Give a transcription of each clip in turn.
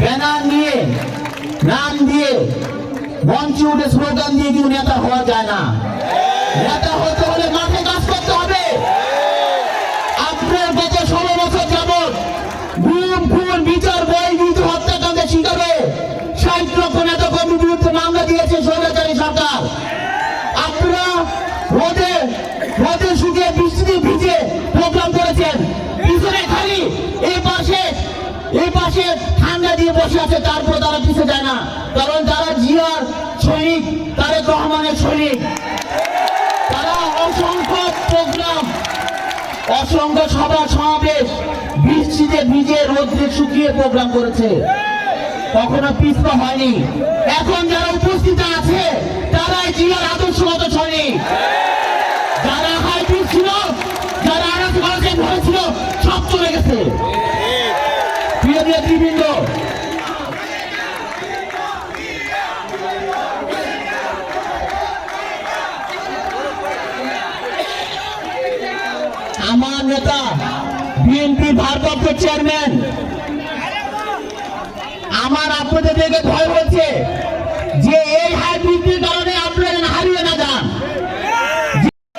Banner নিয়ে নাম দিয়ে, মঞ্চে উঠে স্লোগান দিয়ে কিন্তু নেতা হওয়া যায় না। নেতা হতে হলে মাঠে কাজ করতে হবে। আপনার গত ষোলো বছর যাবৎ গুম, খুন, বিচার, বই বিরুদ্ধে হত্যাকাণ্ডের শিকারে ষাট লক্ষ নেতা কর্মীর বিরুদ্ধে মামলা দিয়েছে স্বৈরাচারী সরকার। আপনারা রোদে রোদে শুকিয়ে বৃষ্টিতে ভিজে প্রোগ্রাম করেছেন। পিছনে খালি, এই পাশে এই পাশে দিয়ে বসে আছে, তারপর তারা পিছে যায় না। কারণ তারা জিয়ার সৈনিক, তারেক রহমানের সৈনিক, তারা অসংখ্য প্রোগ্রাম, অসংখ্য সভা সমাবেশ, বৃষ্টিতে ভিজে রোদ্রে শুকিয়ে প্রোগ্রাম করেছে। কখনো পিছপা হয়নি। এখন যারা উপস্থিত আছে, তারাই জিয়ার আদর্শগত সৈনিক যারা হাইব্রিড ছিল যারা আনাজ কলেজে ধরেছিল সব চলে গেছে প্রিয় নেতৃবৃন্দ আমার নেতা, বিএনপি ভারপ্রাপ্ত চেয়ারম্যান। আমার আপনাদের দেখে ভয় হচ্ছে যে এই হাইব্রিডের কারণে আপনারা হারিয়ে না যান।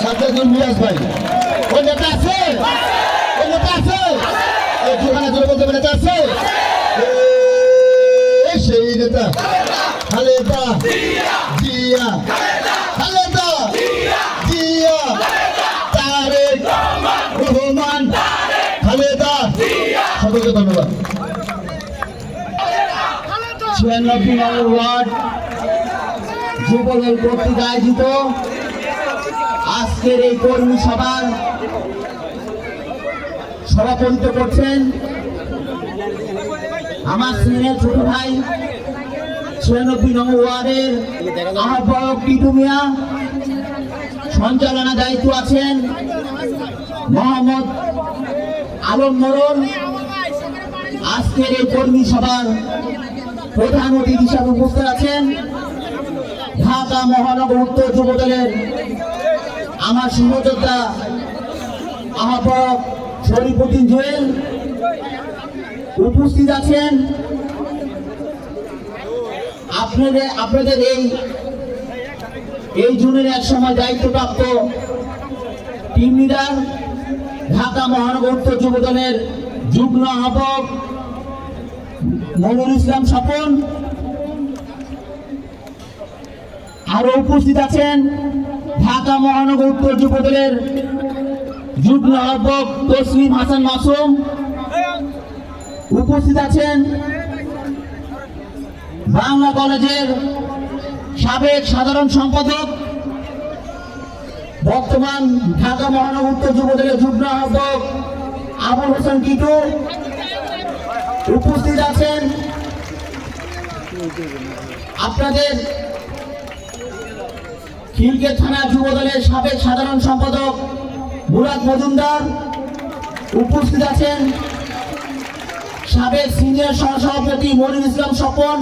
সাজ্জাদুল ভাই ওই নেতা আছে ওই নেতা আছে এই দোকানে জোরে বলতে হবে নেতা আছে এই সেই নেতা খালেদা জিয়া খালেদা জিয়া তারেক রহমান খালেদা সকলকে ধন্যবাদ। ছিয়ানব্বই নম্বর ওয়ার্ড আয়োজিত। আজকের এই কর্মী সভার সভাপতিত্ব করছেন আমার সিনিয়র ছোট ভাই, ছিয়ানব্বই নম্বর ওয়ার্ডের আহ্বায়ক টিটু মিয়া। সঞ্চালনা দায়িত্ব আছেন মোহাম্মদ আলম মরণ। আজকের এই কর্মী সভার প্রধান অতিথি হিসাবে উপস্থিত আছেন ঢাকা মহানগর উত্তর যুব দলের আমার সহযোদ্ধা আহ্বায়ক শরীফুদ্দিন জুয়েল উপস্থিত আছেন। আপনাদের আপনাদের এই এই জুনের এক সময় দায়িত্বপ্রাপ্ত টিম লিডার ঢাকা মহানগর উত্তর যুব দলের যুগ্ম আহ্বায়ক মনুর ইসলাম স্বপন। আরও উপস্থিত আছেন ঢাকা মহানগর উত্তর যুব দলের যুগ্ম আহ্বায়ক তসলিম হাসান মাসুম। উপস্থিত আছেন বাংলা কলেজের সাবেক সাধারণ সম্পাদক, বর্তমান ঢাকা মহানগর উত্তর যুব দলের যুগ্ম আহ্বায়ক আবুল হোসেন টিটু উপস্থিত আছেন। আপনাদের খিলকে থানা যুব দলের সাবেক সাধারণ সম্পাদক মুরাদ মজুমদার উপস্থিত আছেন। সাবেক সিনিয়র সহসভাপতি মনির ইসলাম স্বপন,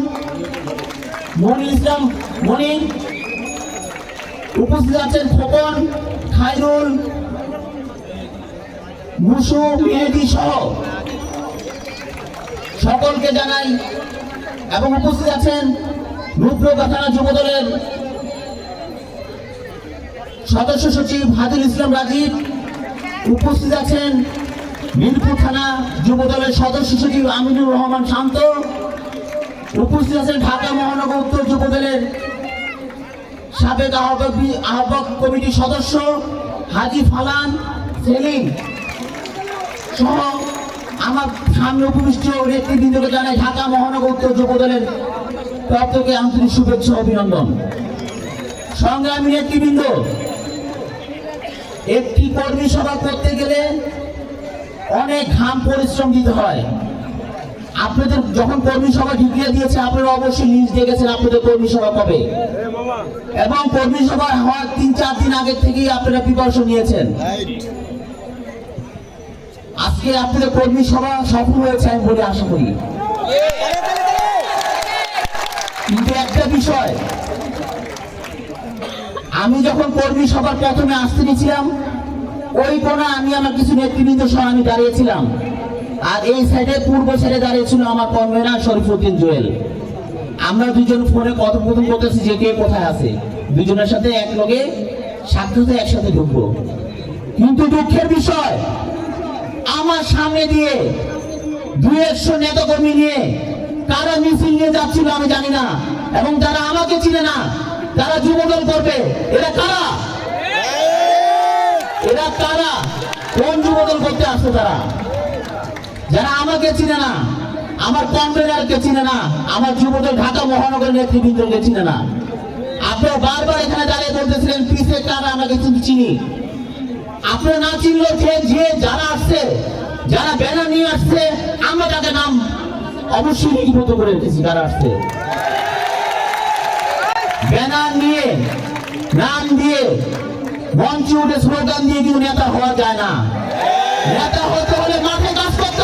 মনির ইসলাম মনি উপস্থিত আছেন খোকন খাইরুল মুসু মেহেদি সহ সকলকে জানাই এবং উপস্থিত আছেন থানা যুব দলের সদস্য সচিব হাজুল ইসলাম রাজীব, উপস্থিত আছেন মিরপুর থানা যুব দলের সদস্য সচিব আমিনুর রহমান শান্ত, উপস্থিত আছেন ঢাকা মহানগর উত্তর যুব দলের সাবেক আহ্বায়ক বি- আহ্বায়ক কমিটির সদস্য হাজি ফালান সেলিম। আমার সামনে উপবিষ্ট নেতৃবৃন্দকে জানাই ঢাকা মহানগর উত্তর যুব দলের তরফ আন্তরিক শুভেচ্ছা অভিনন্দন। সংগ্রামী নেতৃবৃন্দ, একটি কর্মী সভা করতে গেলে অনেক ঘাম পরিশ্রম দিতে হয়। আপনাদের যখন কর্মী সভা ঢুকিয়ে দিয়েছে, আপনারা অবশ্যই নিজ দেখেছেন আপনাদের কর্মী সভা কবে? এবং কর্মী সভা হওয়ার তিন চার দিন আগে থেকেই আপনারা প্রিপারেশন নিয়েছেন। আজকে আপনাদের কর্মী সভা সফল হয়েছে আমি বলে আশা করি। কিন্তু একটা বিষয়, আমি যখন কর্মী সভার প্রথমে আসতে নিয়েছিলাম ওই কোণা আমি আমার কিছু নেতৃবৃন্দ সহ আমি দাঁড়িয়েছিলাম। আর এই সাইডে পূর্ব সাইডে দাঁড়িয়েছিল আমার কনভেনার শরীফুদ্দিন জুয়েল। আমরা দুজন ফোনে কথোপকথন করতেছি যে কে কোথায় আছে। দুজনের সাথে এক লগে সাক্ষাতে একসাথে ঢুকবো। কিন্তু দুঃখের বিষয় আমার সামনে দিয়ে দু একশো নেতাকর্মী নিয়ে কারা মিছিল নিয়ে যাচ্ছিল আমি জানি না। এবং যারা আমাকে চিনে না তারা যুবদল করবে, এরা কারা? এরা কারা? কোন যুবদল করতে আসছে তারা? যারা আমাকে চিনে না, আমার কনভেনারকে চিনে না, আমার যুবদল ঢাকা মহানগর নেতৃবৃন্দকে চিনে না। আপনারা বারবার এখানে দাঁড়িয়ে বলতেছিলেন পিছে কারা আমাকে চিনি? আপনারা না যে যে, যারা আসছে, যারা ব্যানার নিয়ে আসছে, আমরা তাদের নাম অবশ্যই লিপিবদ্ধ করে রেখেছি, যারা আসছে। ব্যানার নিয়ে, নাম দিয়ে, মঞ্চে উঠে স্লোগান দিয়ে কিন্তু নেতা হওয়া যায় না। নেতা হতে হলে মাঠে কাজ করতে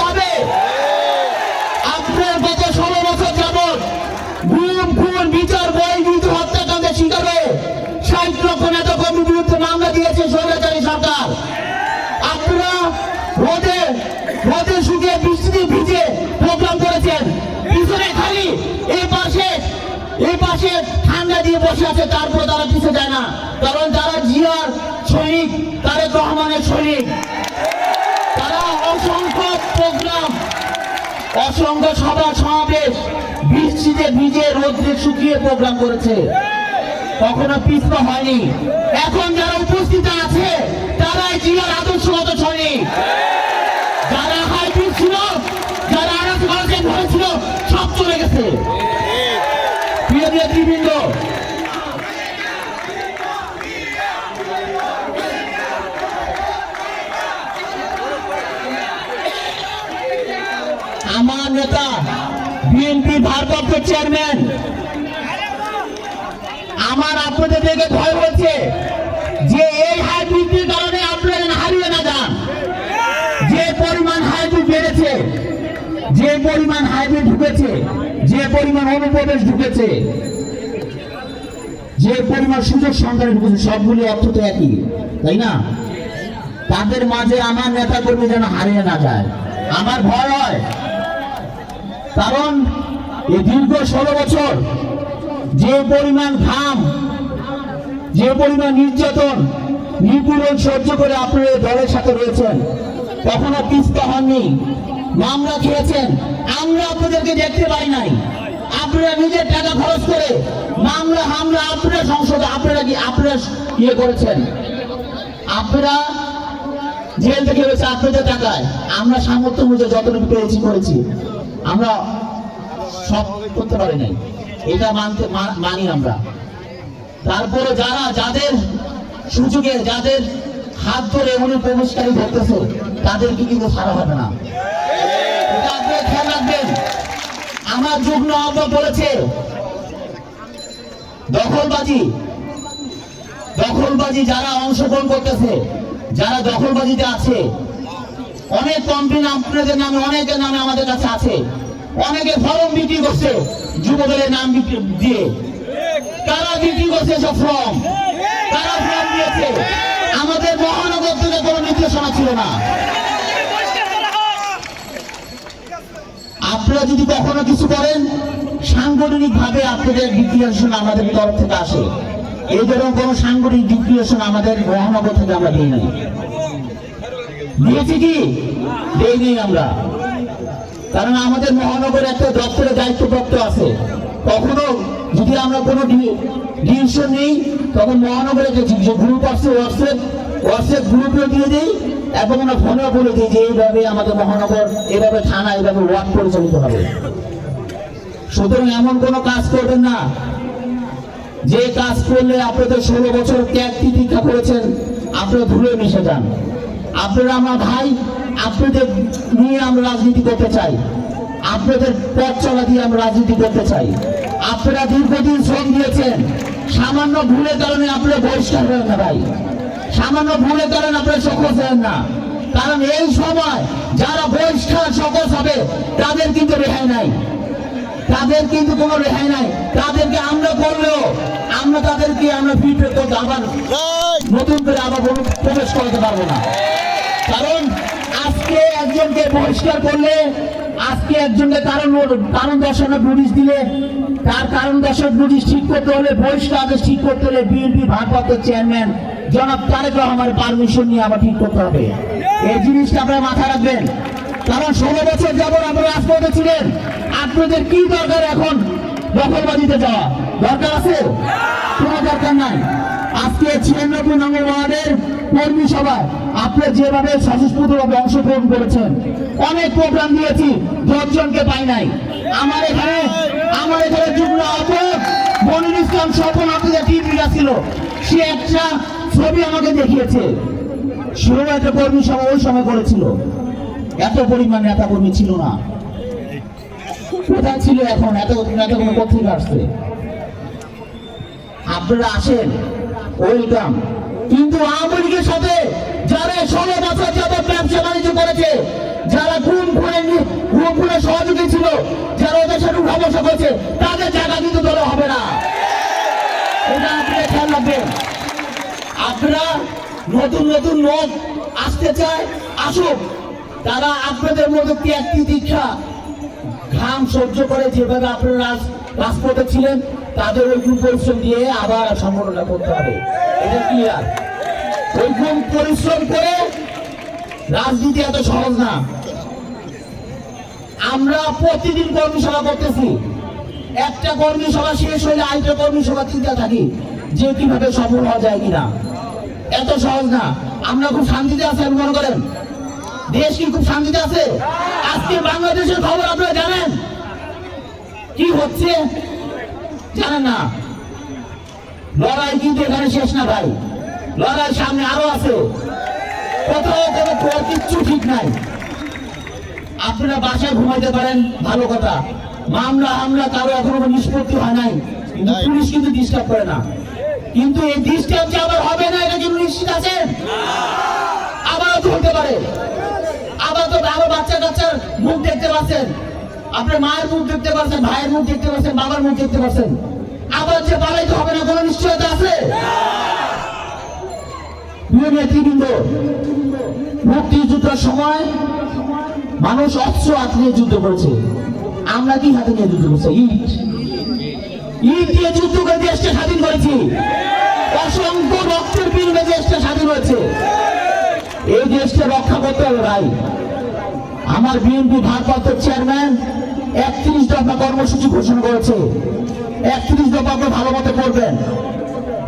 এই ঠান্ডা দিয়ে বসে আছে, তারপর তারা পিছে যায় না। কারণ যারা জিয়ার সৈনিক, তারেক রহমানের সৈনিক। তারা অসংখ্য প্রোগ্রাম, অসংখ্য সভা, সমাবেশ, বৃষ্টিতে ভিজে রোদ্রে শুকিয়ে প্রোগ্রাম করেছে। কখনো পিছপা হয়নি। এখন যারা উপস্থিত আছে, তারাই জিয়ার আদর্শগত সৈনিক যারা হাইব্রিড ছিল যারা আনাজ কলেজে ধরেছিল সব চলে গেছে প্রিয় নেতৃবৃন্দ আমার নেতা বিএনপি ভারপ্রাপ্ত চেয়ারম্যান। আমার আপনাদের দেখে ভয় হচ্ছে যে এই হাইব্রিডের কারণে আপনারা হারিয়ে না যান। যে পরিমাণ হাইব্রিড বেড়েছে, যে পরিমাণ হাইব্রিড ঢুকেছে, যে পরিমাণ অনুপ্রবেশ ঢুকেছে, যে পরিমাণ সুযোগ সন্ধানে ঢুকেছে, সবগুলি অর্থ তো একই, তাই না? তাদের মাঝে আমার নেতা কর্মী যেন হারিয়ে না যায়। আমার ভয় হয়। কারণ এই দীর্ঘ ষোলো বছর যে পরিমাণ ঘাম, যে পরিমাণ নির্যাতন, নিপীড়ন সহ্য করে আপনারা দলের সাথে রয়েছেন। কখনো পিস্তা হননি, মামলা খেয়েছেন। আমরা আপনাদেরকে দেখতে পাই নাই। আপনারা নিজের টাকা খরচ করে মামলা, হামলা, আপনারা সংসদে, আপনারা কি, আপনারা ইয়ে করেছেন? আপনারা জেল থেকে হয়েছে আপনাদের টাকায়। আমরা সামর্থ্য বুঝে যতটুকু পেয়েছি, করেছি। আমরা সব করতে পারি নাই। এটা মানতে মানি আমরা। তারপরে যারা যাদের সুযোগে, যাদের হাত ধরে উনি প্রবেশকারী ধরতেছে, তাদেরকে কিন্তু ছাড়া হবে না। আমার যুগ্ম আহ্বায়ক বলেছে, দখলবাজি দখলবাজি যারা অংশগ্রহণ করতেছে, যারা দখলবাজিতে আছে, অনেক কমপ্লেন আপনাদের নামে, অনেকের নামে আমাদের কাছে আছে। অনেকে ফর্ম বিক্রি করছে, যুবদলের নাম বিক্রি দিয়ে। কারা বিক্রি করছে সব ফর্ম কারা ফর্ম দিয়েছে? আমাদের মহানগর থেকে কোনো নির্দেশনা ছিল না। আপনারা যদি কখনো কিছু করেন সাংগঠনিক ভাবে আপনাদের ডিক্লারেশন আমাদের তরফ থেকে আসে। এই ধরনের কোনো সাংগঠনিক ডিক্লারেশন আমাদের মহানগর থেকে আমরা দিই নাই দিয়েছি কি? দেইনি আমরা। কারণ আমাদের মহানগরে একটা দপ্তরের দায়িত্বপ্রাপ্ত আছে। কখনো যদি আমরা কোনো ডিসিশন নেই, তখন মহানগরে যে গ্রুপ আছে হোয়াটসঅ্যাপ হোয়াটসঅ্যাপ গ্রুপে দিয়ে দিই এবং আমরা ফোনেও বলে দিই যে এইভাবে আমাদের মহানগর, এভাবে থানা, এভাবে ওয়ার্ড পরিচালিত হবে। সুতরাং এমন কোনো কাজ করবেন না। যে কাজ করলে আপনাদের ষোলো বছর ত্যাগ তিতিক্ষা করেছেন, আপনারা ধুলে মিশে যান। আপনারা আমার ভাই আপনাদের নিয়ে আমরা রাজনীতি করতে চাই। আপনাদের পথ চলা দিয়ে আমরা রাজনীতি করতে চাই। আপনারা দীর্ঘদিন শ্রম দিয়েছেন। সামান্য ভুলের কারণে আপনারা বহিষ্কার হবেন না ভাই। সামান্য ভুলের কারণে আপনারা সকল হবেন না। কারণ এই সময় যারা বহিষ্কার সকল হবে তাদের কিন্তু রেহাই নাই। তাদের কিন্তু কোনো রেহাই নাই। তাদেরকে আমরা করলেও আমরা তাদেরকে আমরা ফিডব্যাক করতে আবার নতুন করে আবার প্রবেশ করাতে পারব না। কারণ আজকে একজনকে বহিষ্কার করলে, আজকে একজনকে কারণ কারণ দর্শানোর নোটিশ দিলে, তার কারণ দর্শক নোটিশ ঠিক করতে হলে, বহিষ্কার আদেশ ঠিক করতে হলে বিএনপি ভারপ্রাপ্ত চেয়ারম্যান জনাব তারেক রহমানের পারমিশন নিয়ে আবার ঠিক করতে হবে। এই জিনিসটা আপনারা মাথায় রাখবেন। কারণ ষোলো বছর যাবত আপনারা রাজপথে ছিলেন। আপনাদের কি দরকার এখন? দখলবাজিতে যাওয়া। দরকার আছে? কোনো দরকার নাই। ছিয়ানব্বই নম্বর ওয়ার্ডের কর্মী সভায় আপনি যেভাবে স্বতঃস্ফূর্তভাবে অংশগ্রহণ করেছেন, অনেক প্রোগ্রাম দিয়েছি, দশজনকে পাই নাই। আমার এখানে আমার এখানে যুগ্ম আহ্বায়ক ইসলাম স্বপন আপনাদের টিভিটা ছিল। সে একটা ছবি আমাকে দেখিয়েছে। সেও একটা কর্মী সভা ওই সময় করেছিল। এত পরিমাণ নেতা কর্মী ছিল না। কোথায় ছিল এখন? এত নেতা কর্মী কোথেকে আসছে। আপনারা আসেন। ওয়েলকাম কিন্তু আওয়ামী লীগের সাথে যারা ষোলো বছর যাবত ব্যবসা বাণিজ্য করেছে, যারা খুন খুনে খুন খুনে সহযোগী ছিল, যারা ওদের সাথে উঠা বসা করেছে, তাদের জায়গা কিন্তু দলে হবে না। এটা আপনারা খেয়াল রাখবেন। আপনারা নতুন নতুন লোক আসতে চায়, আসুক। তারা আপনাদের মতো ত্যাগ দীক্ষা ঘাম সহ্য করে যেভাবে আপনারা রাজপথে ছিলেন, তাদের ওই পরিশ্রম দিয়ে আবার সম্পূর্ণটা করতে হবে। এটা ক্লিয়ার ওই গুণ পরিশ্রম করে রাজনীতি এত সহজ না। আমরা প্রতিদিন কর্মী করতেছি। একটা কর্মী শেষ হলে আরেকটা কর্মী চিন্তা থাকি যে কীভাবে সফল হওয়া যায় কিনা। এত সহজ না। আমরা খুব শান্তিতে আছি মনে করেন? দেশ কি খুব শান্তিতে আছে? আজকে বাংলাদেশের খবর আপনারা জানেন? কি হচ্ছে? জানেন না। লড়াই কিন্তু এখানে শেষ না ভাই। লড়াই সামনে আরও আছে। কোথাও কোনো কিচ্ছু ঠিক নাই। আপনারা বাসায় ঘুমাইতে পারেন ভালো কথা। মামলা হামলা কারও এখনও কোনো নিষ্পত্তি হয় নাই। কিন্তু পুলিশ কিন্তু ডিস্টার্ব করে না। কিন্তু এই ডিস্টার্ব যে আবার হবে না এটা কিন্তু নিশ্চিত আছে? আবারও তো হতে পারে। আবার তো আবার বাচ্চা কাচ্চার মুখ দেখতে পাচ্ছেন। আপনার মায়ের মুখ দেখতে পাচ্ছেন, ভাইয়ের মুখ দেখতে পাচ্ছেন, বাবার মুখ দেখতে পাচ্ছেন। আবার যে পালাইতে হবে না, কোনো নিশ্চয়তা আছে? নেতৃবৃন্দ, মুক্তিযুদ্ধের সময় মানুষ অস্ত্র হাতে নিয়ে যুদ্ধ করেছে। আমরা কি হাতে নিয়ে যুদ্ধ করছি? ইট। ইট দিয়ে যুদ্ধ করে দেশকে স্বাধীন করেছি। অসংখ্য রক্তের বিনিময়ে দেশটা স্বাধীন হয়েছে এই দেশকে রক্ষা করতে হবে ভাই। আমার বিএনপি ভারপ্রাপ্ত চেয়ারম্যান একত্রিশ দফা কর্মসূচি ঘোষণা করেছে। একত্রিশ দফা ভালো মতো করবেন।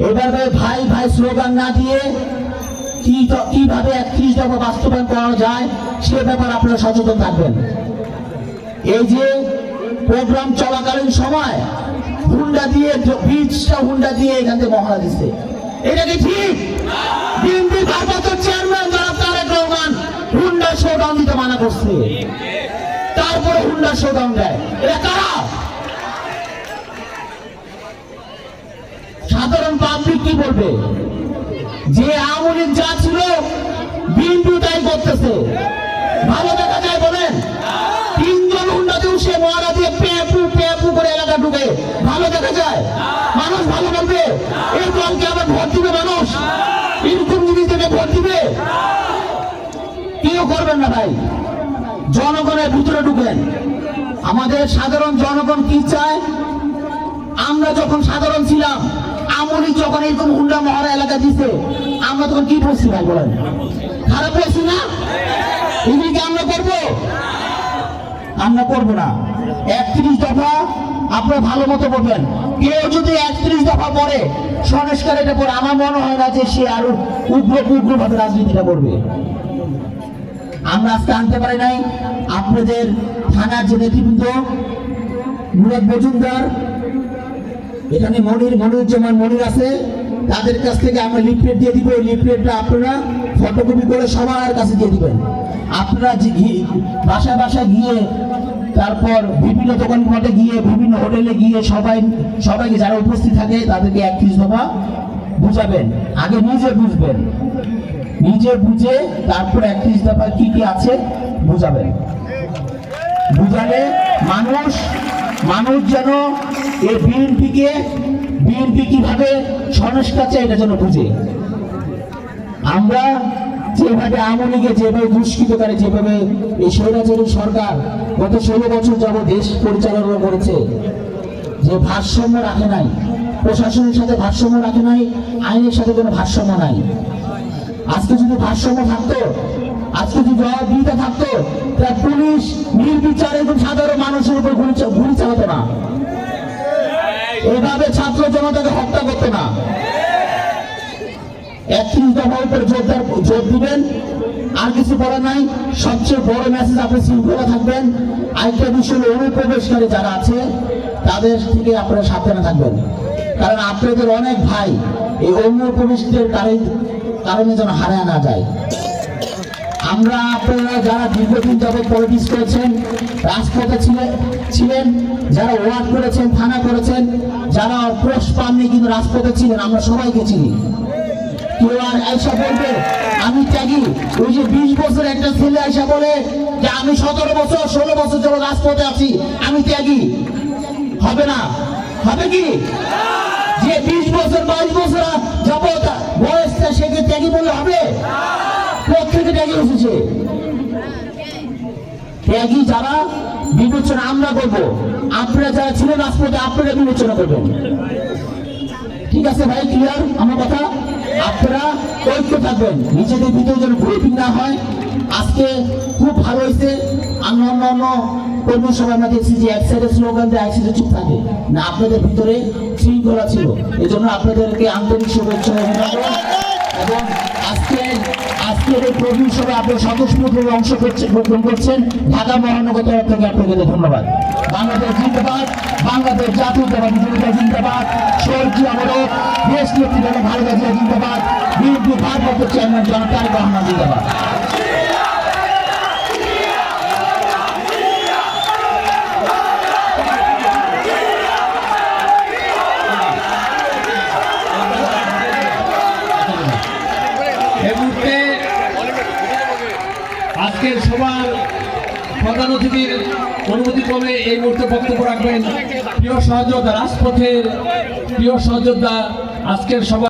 এভাবে ভাই ভাই স্লোগান না দিয়ে কীভাবে একত্রিশ দফা বাস্তবায়ন করানো যায়, সে ব্যাপারে আপনারা সচেতন থাকবেন। এই যে প্রোগ্রাম চলাকালীন সময় হুন্ডা দিয়ে বীজটা হুন্ডা দিয়ে এখান থেকে মহড়া দিচ্ছে। এটা কি ঠিক? বিএনপি চেয়ারম্যান যারা তারেক রহমান হুন্ডা শোডাউন দিতে মানা করছে। তারপরে হুন্ডা শোডাউন দেয়। এটা কারা? সাধারণ পাবলিক কি বলবে? যে আওয়ামী যা ছিল, বিএনপি তাই করতেছে। ভালো দেখা যায় বলেন? তিনজন হুন্ডাতে উঠে মহারা দিয়ে পেপু পেপু করে এলাকা ঢুকে। ভালো দেখা যায়? মানুষ ভালো বলবে? এই দলকে আবার ভোট দিবে মানুষ? এরকম জিনিস থেকে ভোট দিবে? কেউ করবেন না ভাই। জনগণের ভিতরে ঢুকেন। আমাদের সাধারণ জনগণ কি চায়? আমরা যখন সাধারণ ছিলাম, আমলি যখন এরকম হুন্ডা মহারা এলাকা দিছে, আমরা তখন কি বলছি ভাই বলেন? খারাপ বলছি না? এগুলি কি আমরা করব? আমরা করব না। একত্রিশ দফা আপনারা ভালো মতো করবেন কেউ যদি একত্রিশ দফা পড়ে, সংস্কার এটা পড়ে, আমার মনে হয় না যে সে আরও উগ্র উগ্র ভাবে রাজনীতিটা করবে। আমরা আজকে আনতে পারি নাই। আপনাদের থানার যে নেতৃবৃন্দ, মুরাদ মজুমদার, এখানে মনির, মনিরুজ্জামান মনির আছে। তাদের কাছ থেকে আমরা লিফলেট দিয়ে দিব। এই লিফলেটটা আপনারা ফটোকপি করে সবার কাছে দিয়ে দিবেন। আপনারা বাসায় বাসায় গিয়ে, তারপর বিভিন্ন দোকান ঘাটে গিয়ে, বিভিন্ন হোটেলে গিয়ে সবাই, সবাইকে যারা উপস্থিত থাকে, তাদেরকে এক একত্রিশ দফা বুঝাবেন। আগে নিজে বুঝবেন। নিজে বুঝে তারপর একত্রিশ দফা কি কি আছে বুঝাবেন। বুঝালে মানুষ মানুষ যেন এই বিএনপিকে, বিএনপি কীভাবে সংস্কার চাই এটা যেন বুঝে। আমরা যেভাবে আমলিকে যেভাবে দুষ্কৃতকারী যেভাবে এই স্বৈরাচারী সরকার গত ষোলো বছর যাব দেশ পরিচালনা করেছে, যে ভারসাম্য রাখে নাই, প্রশাসনের সাথে ভারসাম্য রাখে নাই, আইনের সাথে কোনো ভারসাম্য নাই। আজকে যদি ভারসাম্য থাকতো, আজকে যদি জবাবদিহিতা থাকতো তা পুলিশ নির্বিচার সাধারণ মানুষের উপর গুলি গুলি চালাতো না। এভাবে ছাত্র জনতাকে হত্যা করতো না। আরেকটা যারা আছে, তাদের থেকে আপনারা সাবধানে থাকবেন। কারণ আপনাদের অনেক ভাই এই অনুপ্রবেশদের কারণে কারণে যেন হারায় না যায়। আমরা আপনারা যারা দীর্ঘদিন যাবৎ পলিটিক্স করেছেন, রাজপথে ছিলেন ছিলেন, যারা ওয়ার্ড করেছেন, থানা করেছেন, যারা পোস্ট পাননি কিন্তু রাজপথে ছিলেন, আমরা সবাইকে চিনি। কেউ আর আয়সা বলবে, আমি ত্যাগী। ওই যে বিশ বছর একটা ছেলে আয়সা বলে যে, আমি সতেরো বছর, ষোলো বছর যাব রাজপথে আছি, আমি ত্যাগী। হবে না? হবে কি? যে বিশ বছর বাইশ বছর যাবত বয়সটা সেকে ত্যাগী বললে হবে? প্রত্যেকে ত্যাগী এসেছে। ত্যাগী যারা, বিবেচনা আমরা করব। আপনারা যারা ছিলেন রাজপথে, আপনারা বিবেচনা করবেন। ঠিক আছে ভাই ক্লিয়ার আমার কথা? আপনারা ঐক্য থাকবেন। নিজেদের ভিতরে যেন গ্রুপিং না হয়। আজকে খুব ভালো হয়েছে। অন্য অন্য অন্য কর্মী সভা আমরা দেখছি যে এক স্লোগান দেয়, এক সাইডে চুপ থাকে। না, আপনাদের ভিতরে শৃঙ্খলা ছিল। এই জন্য আপনাদেরকে আন্তরিক শুভেচ্ছা এবং আজকে আজকের এই কর্মী সভায় আপনার স্বতঃস্ফূর্তভাবে অংশ গ্রহণ করছেন। ঢাকা মহানগর তরফ থেকে আপনাকে ধন্যবাদ। বাংলাদেশ জিন্দাবাদ, বাংলাদেশ জাতীয়তাবাদী জনতা জিন্দাবাদ, স্বর্গীয় অমরক দেশ নেত্রী জনক ভারত জিয়া জিন্দাবাদ, বিএনপি ভারপ্রাপ্ত চেয়ারম্যান জনক তারেক রহমান জিন্দাবাদ। প্রধান অতিথির অনুমতি ক্রমে এই মুহূর্তে বক্তব্য রাখবেন প্রিয় সহযোদ্ধা, রাজপথের প্রিয় সহযোদ্ধা, আজকের সভা